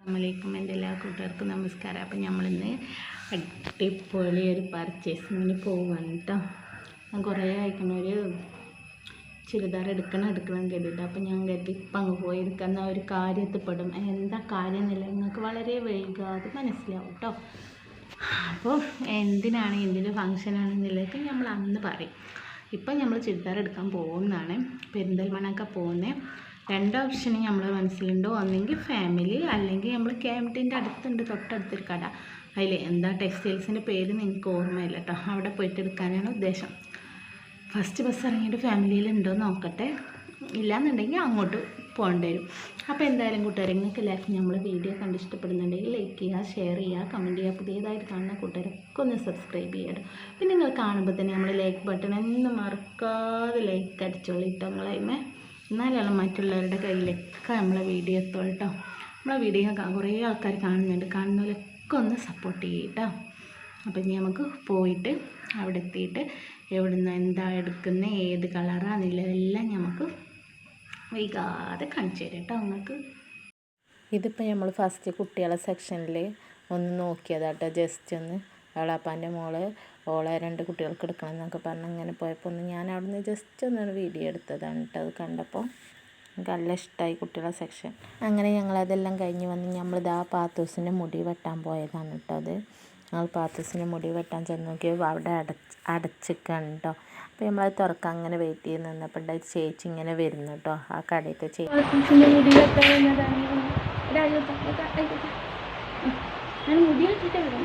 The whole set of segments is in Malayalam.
അസ്സലാമലൈക്കും എന്റെ എല്ലാ കൂട്ടുകാർക്കും നമസ്കാരം. അപ്പം നമ്മളിന്ന് അടിപൊളി ഒരു പർച്ചേസിങ്ങിന് പോവാണ് കേട്ടോ ഞാൻ കുറേ അയക്കണൊരു ചുരിദാർ എടുക്കണം എടുക്കണം കരുതിയിട്ട് അപ്പം ഞാൻ കരുതി ഇപ്പം അങ്ങ് പോയി എടുക്കുന്ന ഒരു കാര്യത്തിൽപ്പെടും എന്താ കാര്യം എന്നില്ല നിങ്ങൾക്ക് വളരെ വൈകാതെ മനസ്സിലാവും കേട്ടോ അപ്പോൾ എന്തിനാണ് എന്തിന്റെ ഫങ്ഷനാണെന്നുള്ളതൊക്കെ നമ്മൾ അന്ന് പറയും. ഇപ്പം നമ്മൾ ചുരിദാർ എടുക്കാൻ പോകുന്നതാണ്. പെരിന്തൽമണ്ണൊക്കെ പോകുന്നത് രണ്ട് ഓപ്ഷൻ നമ്മളെ മനസ്സിലുണ്ട്. ഒന്നെങ്കിൽ ഫാമിലി അല്ലെങ്കിൽ നമ്മൾ ക്യാമ്പിന്റെ അടുത്തുണ്ട് തൊട്ടടുത്തൊരു കട. അതിൽ എന്താ ടെക്സ്റ്റൈൽസിന്റെ പേര് നിങ്ങൾക്ക് ഓർമ്മയില്ല കേട്ടോ അവിടെ പോയിട്ട് എടുക്കാനാണ് ഉദ്ദേശം. ഫസ്റ്റ് ബസ് ഇറങ്ങിയിട്ട് ഫാമിലിയിലുണ്ടോ നോക്കട്ടെ. ഇല്ലയെന്നുണ്ടെങ്കിൽ അങ്ങോട്ട് പോകേണ്ടി വരും അപ്പോൾ എന്തായാലും കൂട്ടുകാരെ നിങ്ങൾക്ക് എല്ലാവർക്കും നമ്മൾ വീഡിയോ കണ്ട് ഇഷ്ടപ്പെടുന്നുണ്ടെങ്കിൽ ലൈക്ക് ചെയ്യുക ഷെയർ ചെയ്യുക കമന്റ് ചെയ്യുക. പുതിയതായിട്ട് കാണുന്ന കൂട്ടുകാരൊക്കെ ഒന്ന് സബ്സ്ക്രൈബ് ചെയ്യണം പിന്നെ നിങ്ങൾ കാണുമ്പോൾ തന്നെ നമ്മൾ ലൈക്ക് ബട്ടൺ എന്നും മറക്കാതെ ലൈക്ക് അടിച്ചോളിട്ടോ നിങ്ങളതിമേ എന്നാലാണ് മറ്റുള്ളവരുടെ കയ്യിലൊക്കെ നമ്മളെ വീഡിയോ എത്തും കേട്ടോ നമ്മളെ വീഡിയോ കുറേ ആൾക്കാർ കാണുന്നുണ്ട്. കാണുന്നവരൊക്കെ ഒന്ന് സപ്പോർട്ട് ചെയ്യട്ടോ. അപ്പം ഇനി നമുക്ക് പോയിട്ട് അവിടെ എത്തിയിട്ട് എവിടുന്ന് എന്താ എടുക്കുന്നത് ഏത് കളറാണെന്നുള്ളതെല്ലാം നമുക്ക് വൈകാതെ കാണിച്ചു തരാം കേട്ടോ നിങ്ങൾക്ക് ഇതിപ്പോൾ നമ്മൾ ഫസ്റ്റ് കുട്ടികളെ സെക്ഷനിൽ ഒന്ന് നോക്കിയതാട്ടോ. ജസ്റ്റ് ഒന്ന് അവളാപ്പാന്റെ മോൾ ഓളെ രണ്ട് കുട്ടികൾക്ക് എടുക്കണം എന്നൊക്കെ പറഞ്ഞ് അങ്ങനെ പോയപ്പോൾ ഒന്ന് ഞാൻ അവിടുന്ന് ജസ്റ്റ് ഒന്ന് വീഡിയോ എടുത്തതാണ് കേട്ടോ. അത് കണ്ടപ്പോൾ എനിക്ക് നല്ല ഇഷ്ടമായി കുട്ടികളെ സെക്ഷൻ അങ്ങനെ ഞങ്ങളതെല്ലാം കഴിഞ്ഞ് വന്ന് നമ്മൾ ആ പാത്തൂസിന്റെ മുടി വെട്ടാൻ പോയതാണ് കേട്ടോ അത്. ഞങ്ങൾ പാത്തൂസിന്റെ മുടി വെട്ടാൻ ചെന്ന് നോക്കിയപ്പോൾ അവിടെ അടച്ച് അടച്ചിക്കാണ് കേട്ടോ. അപ്പോൾ നമ്മളത് തുറക്കാൻ അങ്ങനെ വെയിറ്റ് ചെയ്ത് നിന്നപ്പോൾ ഉണ്ടായി ചേച്ചി ഇങ്ങനെ വരുന്നു കേട്ടോ ആ കടയിലത്തെ ചേച്ചി മുടി വെക്കുന്നതാണ്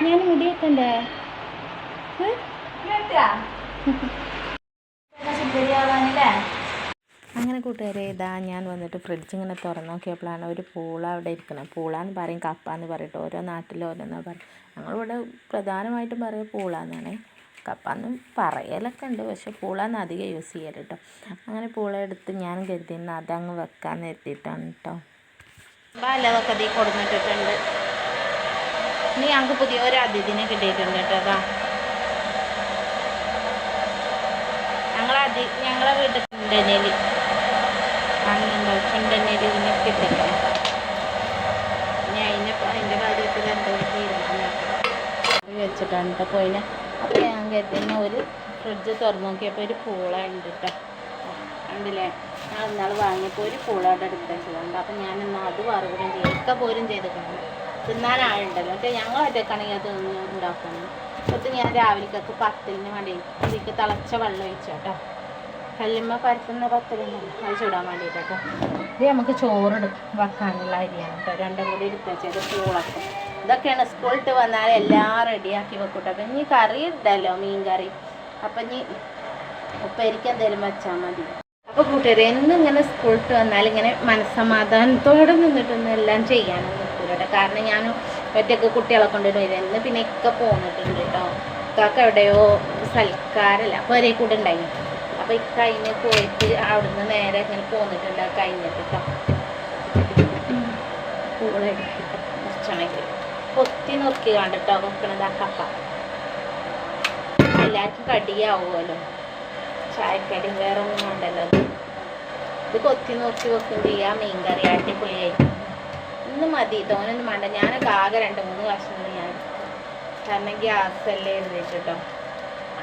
ഞാൻ മുടി വെക്കണ്ടേ ഏ? അങ്ങനെ കൂട്ടുകാരെ ഇതാ ഞാൻ വന്നിട്ട് ഫ്രിഡ്ജ് ഇങ്ങനെ തുറന്നു നോക്കിയപ്പോഴാണ് ഒരു പൂള അവിടെ ഇരിക്കുന്നത്. പൂള എന്ന് പറയും കപ്പ എന്ന് പറയട്ടെ ഓരോ നാട്ടിലും ഓരോന്നാ പറയും. ഞങ്ങളിവിടെ പ്രധാനമായിട്ടും പറയും കപ്പ എന്ന് പറയലൊക്കെ ഉണ്ട് പക്ഷെ പൂള എന്ന് അധികം യൂസ് ചെയ്യരുത് കേട്ടോ അങ്ങനെ പൂള എടുത്ത് ഞാൻ കരുതിന്ന് അതങ്ങ് വെക്കാൻ നിർത്തിയിട്ടാണ് കേട്ടോ ബാലതൊക്കെ തീ കൊടുത്തിട്ടുണ്ട് ഇനി ഞങ്ങൾക്ക് പുതിയ ഒരു അതിഥിനെ കിട്ടിയിട്ടുണ്ട് കേട്ടോ അതാ ഞങ്ങളതി ഞങ്ങളെ വീട്ടിൽ അന്നുണ്ടോ കിട്ടിക്കണം ഇനി അതിന്റെ അതിന്റെ കാര്യത്തിൽ എന്തോ അത് വെച്ചിട്ടാണ് കേട്ടോ പോയിനെ. അപ്പോൾ ഞാൻ കരുതുന്ന ഒരു ഫ്രിഡ്ജ് തുറന്നു നോക്കിയപ്പോൾ ഒരു പൂള ഉണ്ട് കേട്ടോ കണ്ടില്ലേ? ഞാൻ ഇന്നാൾ വാങ്ങിയപ്പോൾ ഒരു പൂളയുടെ അടുത്ത് വെച്ചതുണ്ട് അപ്പം ഞാൻ എന്നാൽ അത് വറുകൂടെയും ചെയ്യും ഒക്കെ പോരും ചെയ്ത് കാണും തിന്നാൻ ആളുണ്ടല്ലോ. പക്ഷേ ഞങ്ങൾ ഒറ്റക്കാണെങ്കിൽ അത് ഒന്ന് അപ്പം ഞാൻ രാവിലേക്കൊക്കെ പത്തിന് വേണ്ടി ഇതിലേക്ക് തിളച്ച വെള്ളം ഒഴിച്ചു കേട്ടോ. കല്ലുമ്മ പരത്തുന്ന പത്തലുണ്ടല്ലോ അത് ചൂടാൻ വേണ്ടിയിട്ട് ഇത് നമുക്ക് ചോറ് വെക്കാനുള്ള അരിയാണ് കേട്ടോ. രണ്ടും കൂടി എടുത്ത് വെച്ചത് പൂളൊക്കെ ഇതൊക്കെയാണ് സ്കൂളിട്ട് വന്നാൽ എല്ലാം റെഡിയാക്കി വെക്കൂട്ടോ. അപ്പം ഇനി കറി ഇട്ടല്ലോ മീൻ കറി അപ്പം ഇനി ഉപ്പേരിക്ക് എന്തെങ്കിലും വെച്ചാൽ മതി. അപ്പോൾ കൂട്ടുകാരെ എന്നും ഇങ്ങനെ സ്കൂളിട്ട് വന്നാൽ ഇങ്ങനെ മനസ്സമാധാനത്തോടെ നിന്നിട്ടൊന്നും എല്ലാം ചെയ്യാനും നിൽക്കൂലട്ടോ കാരണം ഞാൻ ഒറ്റയ്ക്ക് കുട്ടികളെ കൊണ്ടിട്ട് വരും എന്ന് പിന്നെ ഒക്കെ പോന്നിട്ടുണ്ട് കേട്ടോ. കാക്ക എവിടെയോ സൽക്കാരല്ല അപ്പോൾ ഒരേ കൂടെ ഉണ്ടായി അപ്പോൾ ഇക്ക അതിന് പോയിട്ട് അവിടുന്ന് നേരെ ഇങ്ങനെ പോന്നിട്ടുണ്ട്. കഴിഞ്ഞിട്ട് കുറച്ചാണെങ്കിൽ കൊത്തി നുറുക്കി കണ്ടിട്ടോ വെക്കണത് ആ കപ്പ. എല്ലാവർക്കും കടിയാവുമല്ലോ. ചായക്കടി വേറെ ഒന്നും ഉണ്ടല്ലോ അത് ഇത് കൊത്തി നോക്കി വെക്കും ചെയ്യാം. മീൻ കറി അടിപൊളിയായിട്ട് ഇന്ന് മതി. തോനൊന്നും വേണ്ട. ഞാനൊക്കെ ആകെ രണ്ട് മൂന്ന് കഷ്ണം ഞാൻ കാരണം ഗ്യാസ് അല്ലേ എഴുതിട്ടോ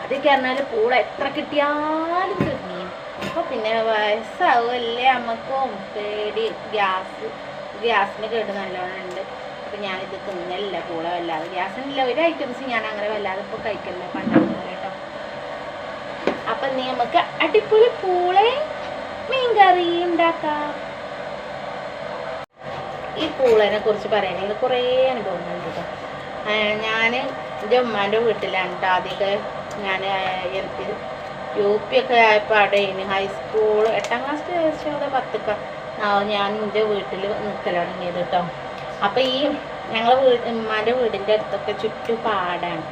ആദ്യമൊക്കെ പറഞ്ഞാൽ പൂള എത്ര കിട്ടിയാലും തീർന്നു അപ്പോൾ പിന്നെ വയസ്സാവുമല്ലേ അമ്മക്കും. പേടി. ഗ്യാസ്. ഗ്യാസിന് കേട് നല്ലോണം ഉണ്ട്. അപ്പോൾ ഞാനിത് തിന്നില്ല പൂള വല്ലാതെ. ഗ്യാസിനില്ല. ഒരു ഐറ്റംസ് ഞാൻ അങ്ങനെ വല്ലാതെ ഇപ്പോൾ കഴിക്കില്ല പണ്ടാണ് കേട്ടോ. അപ്പൊ നീ നമുക്ക് അടിപൊളി പൂളെ മീൻകറി ഉണ്ടാക്കാം. ഈ പൂളനെ കുറിച്ച് പറയണെങ്കിൽ കുറേ അനുഭവങ്ങളുണ്ട് കേട്ടോ ഞാൻ എന്റെ ഉമ്മാന്റെ വീട്ടിലാണ് കേട്ടോ ആദ്യമൊക്കെ ഞാൻ എൽ പി യു പി ഒക്കെ ആയപ്പോൾ അവിടെ ഇനി ഹൈസ്കൂൾ എട്ടാം ക്ലാസ് ശേഷം പത്തൊക്കെ. ഞാൻ എന്റെ വീട്ടിൽ തുടങ്ങിയത് കേട്ടോ അപ്പോൾ ഈ ഞങ്ങളെ വീട് ഉമ്മാന്റെ വീടിന്റെ അടുത്തൊക്കെ ചുറ്റും പാടാണ്.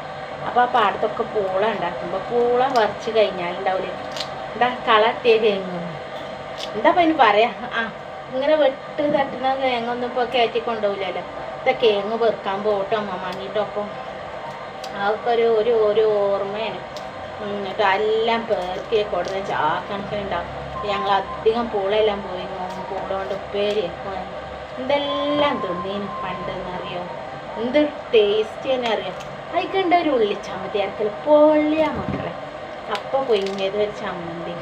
അപ്പോൾ ആ പാടത്തൊക്കെ പൂള ഉണ്ടാക്കുമ്പോൾ പൂള വറച്ച് കഴിഞ്ഞാൽ ഉണ്ടാവില്ലേ എന്താ കളത്തിയ തേങ്ങ? എന്താ അപ്പം ഇനി പറയാ? ആ ഇങ്ങനെ വെട്ട് തട്ടുന്ന കേങ്ങൊന്നും ഇപ്പോൾ കയറ്റി കൊണ്ടുപോകില്ലല്ലോ ഇതൊക്കെ കേങ്ങ് വെറുക്കാൻ പോട്ടോ അമ്മ വാങ്ങിയിട്ടൊപ്പം അതൊക്കെ ഒരു ഒരു ഓർമ്മയാണ്. എന്നിട്ട് എല്ലാം പേർക്കി കൊടുന്ന് ചാക്കണക്കിനുണ്ടാവും ഞങ്ങൾ അധികം പൂളെല്ലാം പോയി പൂള കൊണ്ട് ഉപ്പേരി എന്തെല്ലാം തിന്നീന് പണ്ട് എന്നറിയോ എന്ത് ടേസ്റ്റ് തന്നെ അറിയാം? അതിക്കണ്ട ഒരു ഉള്ളി ചമ്മന്തി അരക്കൽ പൊള്ളിയാ മക്കളെ. അപ്പം പൊയിഞ്ഞത് ഒരു ചമ്മന്തി.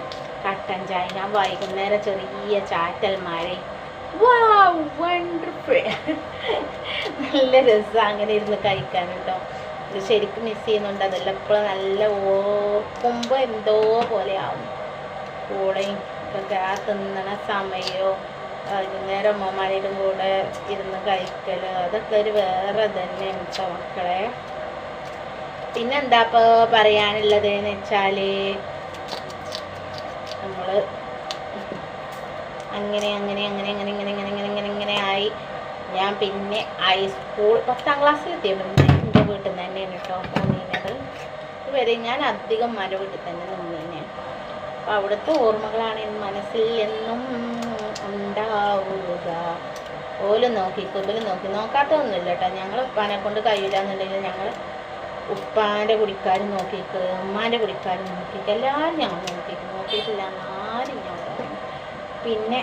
കട്ടൻ ചായ. ഞാൻ വൈകുന്നേരം ചെറിയ ചാറ്റൽ വാ വണ്ടർഫുൾ നല്ല രസം അങ്ങനെ ഇരുന്ന് കഴിക്കാൻ കേട്ടോ. ഇത് ശരിക്കും മിസ് ചെയ്യുന്നുണ്ട്. അതെല്ലാം ഇപ്പോഴും നല്ല ഓർക്കുമ്പോൾ എന്തോ പോലെ ആവും കൂടെയും ഇതൊക്കെ ആ തിന്നണ സമയവും വൈകുന്നേരം അമ്മമാരുടെ കൂടെ ഇരുന്ന് കഴിക്കൽ അതൊക്കെ ഒരു വേറെ തന്നെ കേട്ടോ മക്കളെ. പിന്നെന്താ ഇപ്പോൾ പറയാനുള്ളത് എന്ന് വെച്ചാൽ നമ്മൾ അങ്ങനെ അങ്ങനെ അങ്ങനെ അങ്ങനെ ഇങ്ങനെ ഇങ്ങനെ ഇങ്ങനെ ഇങ്ങനെ ഇങ്ങനെ ആയി. ഞാൻ പിന്നെ ഹൈസ്കൂൾ പത്താം ക്ലാസ്സിലെത്തിയപ്പോൾ തന്നെയാണ് കേട്ടോ നിന്നത് ഇതുവരെ ഞാൻ അധികം മരം തന്നെ നിന്നീനെ. അപ്പം അവിടുത്തെ ഓർമ്മകളാണ് എന്റെ മനസ്സിൽ എന്നും ഉണ്ടാവുക. ഓൽ നോക്കി കുബിൽ നോക്കി. നോക്കാത്തൊന്നുമില്ല കേട്ടോ. ഞങ്ങൾ ഉപ്പാനെ കൊണ്ട് കഴിയില്ല എന്നുണ്ടെങ്കിൽ ഞങ്ങൾ ഉപ്പാന്റെ കുടിക്കാരും നോക്കിക്ക് ഉമ്മാന്റെ കുടിക്കാരും നോക്കിക്ക് എല്ലാവരും ഞങ്ങൾ നോക്കിക്ക് നോക്കിയിട്ടില്ല ആരും ഞങ്ങൾ പിന്നെ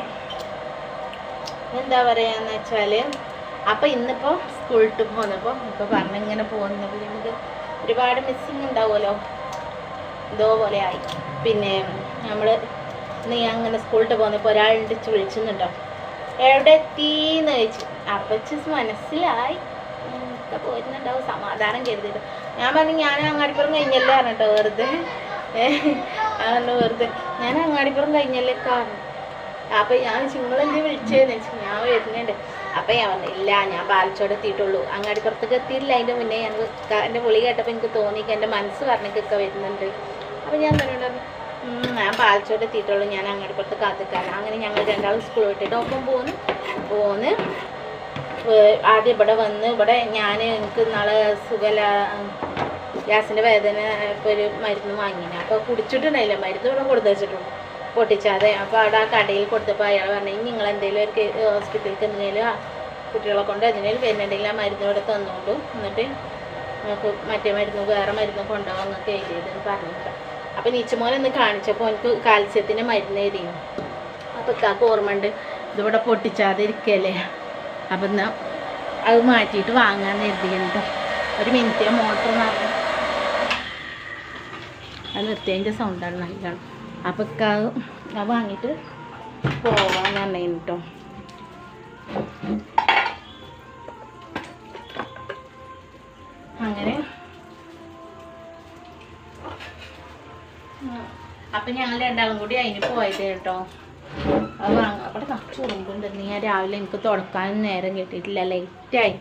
എന്താ പറയാന്ന് വെച്ചാൽ അപ്പം ഇന്നിപ്പോൾ സ്കൂളിട്ട് പോന്നപ്പോൾ ഇപ്പോൾ പറഞ്ഞിങ്ങനെ പോകുന്നപ്പോൾ നമുക്ക് ഒരുപാട് മിസ്സിങ് ഉണ്ടാവുമല്ലോ? ഇതോ പോലെ ആയി. പിന്നെ നമ്മൾ നീ അങ്ങനെ സ്കൂളിട്ട് പോന്നപ്പോൾ ഒരാളുണ്ട് വിളിച്ചുന്നുണ്ടോ എവിടെ എത്തിന്ന് ചോദിച്ചു. അപ്പം മനസ്സിലായി. ഒക്കെ പോരുന്നുണ്ടാവും സമാധാനം കരുതിയിട്ട്. ഞാൻ പറഞ്ഞു ഞാൻ അങ്ങാടിപ്പുറം കഴിഞ്ഞല്ലേ? പറഞ്ഞിട്ടോ വെറുതെ. അതുകൊണ്ട് വെറുതെ. ഞാൻ അങ്ങാടിപ്പുറം കഴിഞ്ഞല്ലേ കാരണം അപ്പം ഞാൻ നിങ്ങളെന്ത് വിളിച്ചതെന്ന് വെച്ചു ഞാൻ വരുന്നുണ്ട്. അപ്പം ഞാൻ പറഞ്ഞു ഇല്ല ഞാൻ പാലച്ചോട് എത്തിയിട്ടുള്ളൂ. അങ്ങാടിപ്പുറത്തേക്ക് എത്തിയില്ല അതിന്റെ മുന്നേ ഞാൻ എന്റെ വിളി കേട്ടപ്പോൾ എനിക്ക് തോന്നി എന്റെ മനസ്സ് പറഞ്ഞൊക്കെ വരുന്നുണ്ട്. അപ്പം ഞാൻ പറഞ്ഞു, "ഉം, ഞാൻ പാലച്ചോട് എത്തിയിട്ടുള്ളൂ. ഞാൻ അങ്ങാടിപ്പുറത്ത് കാത്തിക്കാൻ അങ്ങനെ ഞങ്ങൾ രണ്ടാളും സ്കൂൾ വിട്ടിട്ട് ഒപ്പം പോന്ന് പോന്ന് ആദ്യം ഇവിടെ വന്ന് ഇവിടെ ഞാൻ എനിക്ക് നാളെ സുഖല ഗ്യാസിന്റെ വേദന ഇപ്പോൾ ഒരു മരുന്ന് വാങ്ങിന്. അപ്പോൾ കുടിച്ചിട്ടുണ്ടായില്ല. മരുന്ന് ഇവിടെ കൊടുത്തു വെച്ചിട്ടുണ്ട് പൊട്ടിച്ചാതെ. അപ്പോൾ അവിടെ ആ കടയിൽ കൊടുത്തപ്പോൾ അയാൾ പറഞ്ഞു നിങ്ങൾ എന്തെങ്കിലും ഒരു ഹോസ്പിറ്റലിലേക്ക് എന്തെങ്കിലും കുട്ടികളെ കൊണ്ട് എന്തെങ്കിലും വരുന്നുണ്ടെങ്കിൽ ആ മരുന്ന് ഇവിടെ തന്നോളൂ. എന്നിട്ട് നമുക്ക് മറ്റേ മരുന്ന് വേറെ മരുന്ന് കൊണ്ടുപോകാൻ നിങ്ങൾക്ക് എഴുതിയതെന്ന് പറഞ്ഞിട്ട്. അപ്പോൾ നീച്ചുമോനെ കാണിച്ചപ്പോൾ എനിക്ക് കാൽസ്യത്തിന്റെ മരുന്ന് എഴുതിയും അപ്പോൾ ഇക്കാക്ക് ഓർമ്മയുണ്ട് ഇതിവിടെ പൊട്ടിച്ചാതെ ഇരിക്കല്ലേ. അപ്പം എന്നാൽ അത് മാറ്റിയിട്ട് വാങ്ങാൻ എഴുതിയുണ്ട് ഒരു മിനിറ്റ് മോട്ടർ നിറഞ്ഞു അത് നിർത്തിയതിന്റെ സൗണ്ടാണ് നല്ലോണം ഇക്ക അത് വാങ്ങിയിട്ട് പോവാൻ പറഞ്ഞു അങ്ങനെ. അപ്പം ഞങ്ങൾ രണ്ടാളും കൂടി അതിന് പോയത് കേട്ടോ. അത് വാങ്ങ അവിടെ കുറച്ച് ഉറുമ്പുണ്ട്. ഞാൻ രാവിലെ എനിക്ക് തുടക്കാനും നേരം കിട്ടിയിട്ടില്ല. ലേറ്റായി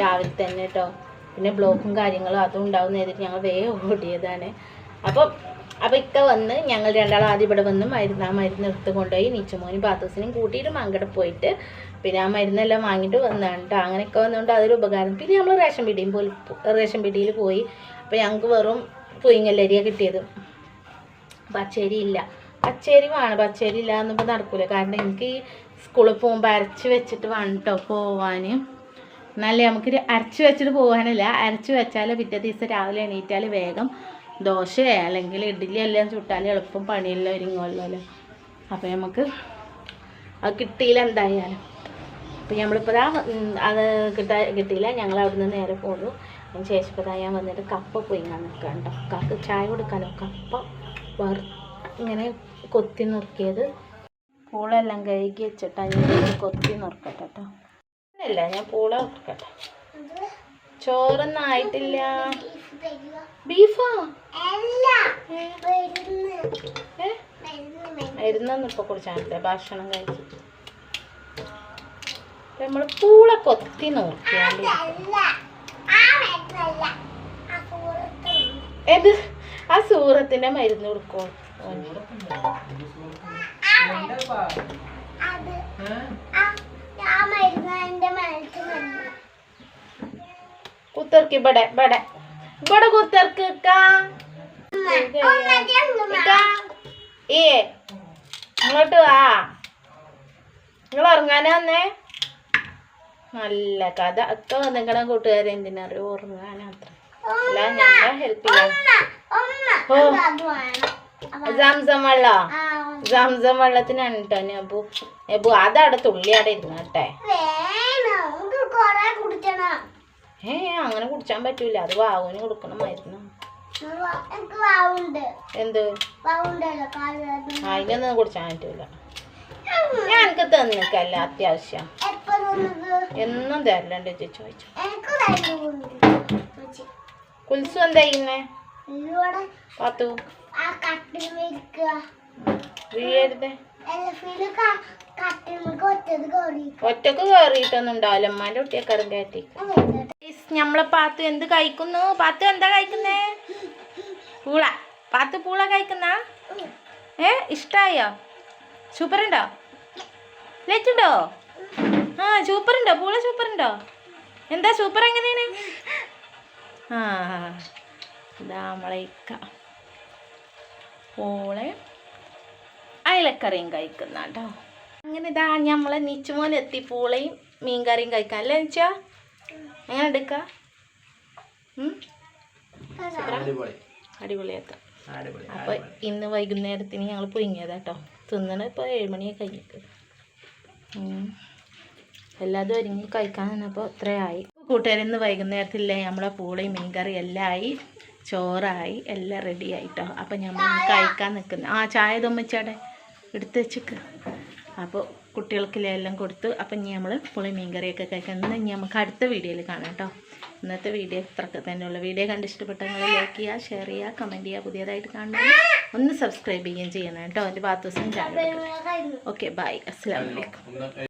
രാവിലെ തന്നെ കേട്ടോ. പിന്നെ ബ്ലോക്കും കാര്യങ്ങളും അതും ഉണ്ടാവും നേരിട്ട് ഞങ്ങൾ വേഗം ഓടിയതാണ് അപ്പോൾ അപ്പോൾ ഇക്ക വന്ന് ഞങ്ങൾ രണ്ടാളും ആദ്യം ഇവിടെ വന്ന് മരുന്ന് ആ മരുന്ന് എടുത്ത് കൊണ്ടുപോയി നീച്ചമോനും പാത്തൂസിനും കൂട്ടിയിട്ട് മങ്കട പോയിട്ട് പിന്നെ ആ മരുന്നെല്ലാം വാങ്ങിയിട്ട് വന്നതാണ് കേട്ടോ അങ്ങനെയൊക്കെ വന്നുകൊണ്ട് അതൊരു ഉപകാരം. പിന്നെ നമ്മൾ റേഷൻ പീടിയും പോയി റേഷൻ പീടിയിൽ പോയി. അപ്പോൾ ഞങ്ങൾക്ക് വെറും പുയിങ്ങല്ലരിയാണ് കിട്ടിയത്. പച്ചേരി ഇല്ല പച്ചേരി വേണം. പച്ചേരി ഇല്ല എന്നിപ്പോൾ നടക്കൂല. കാരണം എനിക്ക് സ്കൂളിൽ പോകുമ്പോൾ അരച്ച് വെച്ചിട്ട് വേണം കേട്ടോ പോവാൻ എന്നാലേ നമുക്ക് അരച്ച് വെച്ചിട്ട് പോകാനല്ല അരച്ച് വെച്ചാൽ പിറ്റേ ദിവസം രാവിലെ എണീറ്റാൽ വേഗം ദോശയോ അല്ലെങ്കിൽ ഇഡ്ഡലി എല്ലാം ചുട്ടാൽ എളുപ്പം പണിയെല്ലാം ഒരുങ്ങുമല്ലോ അപ്പോൾ നമുക്ക് അത് കിട്ടിയില്ല എന്തായാലും. അപ്പോൾ നമ്മളിപ്പോൾ അത് കിട്ടാ കിട്ടിയില്ല. ഞങ്ങൾ അവിടുന്ന് നേരെ പോന്നു. അതിന് ശേഷം ഇപ്പോൾ ഞാൻ വന്നിട്ട് കപ്പ പൊയിങ്ങാൻ നിൽക്കാം കേട്ടോ കാക്ക് ചായ കൊടുക്കാനോ? കപ്പ വറു ഇങ്ങനെ കൊത്തി നുറുക്കിയത്. പൂളെല്ലാം കഴുകി വെച്ചിട്ട് അതിന് കൊത്തി നുറുക്കട്ടെ കേട്ടോ അല്ല ഞാൻ പൂള നുറുക്കട്ടെ ചോറൊന്നും ആയിട്ടില്ല. ബീഫോ? മരുന്നൊന്നും കുടിച്ചാൽ ഭക്ഷണം കഴിച്ചു. നമ്മൾ പൂള കൊത്തി നോക്കിയാൽ ഏത്? ആ സൂറത്തിന്റെ മരുന്ന് കൊടുക്കോ. കുത്തിറക്കി ഇവിടെ ഇവിടെ. ഇവിടെ കുത്തർക്ക്. ഏ ഇങ്ങോട്ട് വാ. നിങ്ങൾ ഉറങ്ങാനാ വന്നേ? നല്ല കഥ. ഒക്കെ നിങ്ങളെ കൂട്ടുകാരെ എന്തിനറിയോ ഉറങ്ങാനത്ര അല്ല ഞങ്ങളെ ഹെൽപ്പ് ചെയ്യാം. സംസം വെള്ളം? സംസം വെള്ളത്തിനാണ് കേട്ടോ അബു അബു അതവിടെ തുള്ളി അവിടെ ഇരുന്നു കേട്ടെ ഏ അങ്ങനെ കുടിച്ചാൻ പറ്റൂല. അത് വാവുവിന് കൊടുക്കണമായിരുന്നു. എന്ത്? അതിനൊന്നും കുടിച്ചാൻ പറ്റൂല. ഞാൻ എനിക്ക് തന്നിക്കല്ല അത്യാവശ്യം എന്നും തരലുണ്ട് ചേച്ചി ചോദിച്ചു. കുൽസു എന്താ ഇങ്ങനെ പാത്തു. വീഴരുതേ ഒറ്റയ്ക്ക് കയറിയിട്ടൊന്നും ഉണ്ടാവില്ല. അമ്മാന്റെ കറും കയറ്റി നമ്മളെ പാത്തു എന്ത് കഴിക്കുന്നു? പാത്തു എന്താ കഴിക്കുന്നേ? പൂള. പാത്തു പൂള കഴിക്കുന്ന? ഏ ഇഷ്ടായോ? സൂപ്പറുണ്ടോ? ലേറ്റുണ്ടോ? ആ സൂപ്പറുണ്ടോ? പൂള സൂപ്പറുണ്ടോ? എന്താ സൂപ്പർ എങ്ങനെയാണ്? ആ ഇതാ നമ്മളെ ഇക്ക. പൂളെ അയലക്കറിയും കഴിക്കുന്ന കേട്ടോ അങ്ങനെ ഇതാ നമ്മളെ നീച്ചുമോനെത്തി പൂളയും മീൻകറിയും കഴിക്കാൻ. അല്ലേ നിച്ചാ? എങ്ങനെ എടുക്ക അടിപൊളിയാക്ക അപ്പൊ ഇന്ന് വൈകുന്നേരത്തിന് ഞങ്ങൾ പൊയിങ്ങിയതാ കേട്ടോ തിന്നണ ഇപ്പൊ ഏഴുമണിയെ കഴിഞ്ഞിട്ട്. എല്ലാതും ഒരുങ്ങി കഴിക്കാൻ തന്നപ്പോ ഇത്രയായി. കൂട്ടുകാരി ഇന്ന് വൈകുന്നേരത്തില്ലേ? നമ്മളെ പൂളയും മീൻകറി എല്ലാം ആയി. ചോറായി എല്ലാം റെഡി ആയിട്ടോ അപ്പം നമ്മൾ കഴിക്കാൻ നിൽക്കുന്നു ആ ചായ തുമ്മിച്ചാടെ എടുത്ത് വെച്ചിക്ക്. അപ്പോൾ കുട്ടികൾക്കില്ലേ എല്ലാം കൊടുത്തു അപ്പം ഇനി നമ്മൾ പുളി മീൻ കറിയൊക്കെ കഴിക്കാൻ. ഇന്ന് ഇനി നമുക്ക് അടുത്ത വീഡിയോയിൽ കാണാം കേട്ടോ. ഇന്നത്തെ വീഡിയോ ഇത്രയൊക്കെ തന്നെയുള്ളൂ. വീഡിയോ കണ്ട് ഇഷ്ടപ്പെട്ട നിങ്ങൾ ലൈക്ക് ചെയ്യുക ഷെയർ ചെയ്യുക കമന്റ് ചെയ്യുക പുതിയതായിട്ട് കാണുന്നത് ഒന്ന് സബ്സ്ക്രൈബ് ചെയ്യുകയും ചെയ്യണം കേട്ടോ. എന്റെ ബാത്ത് ദിവസം ഓക്കെ ബൈ അസ്സാം വലൈക്കും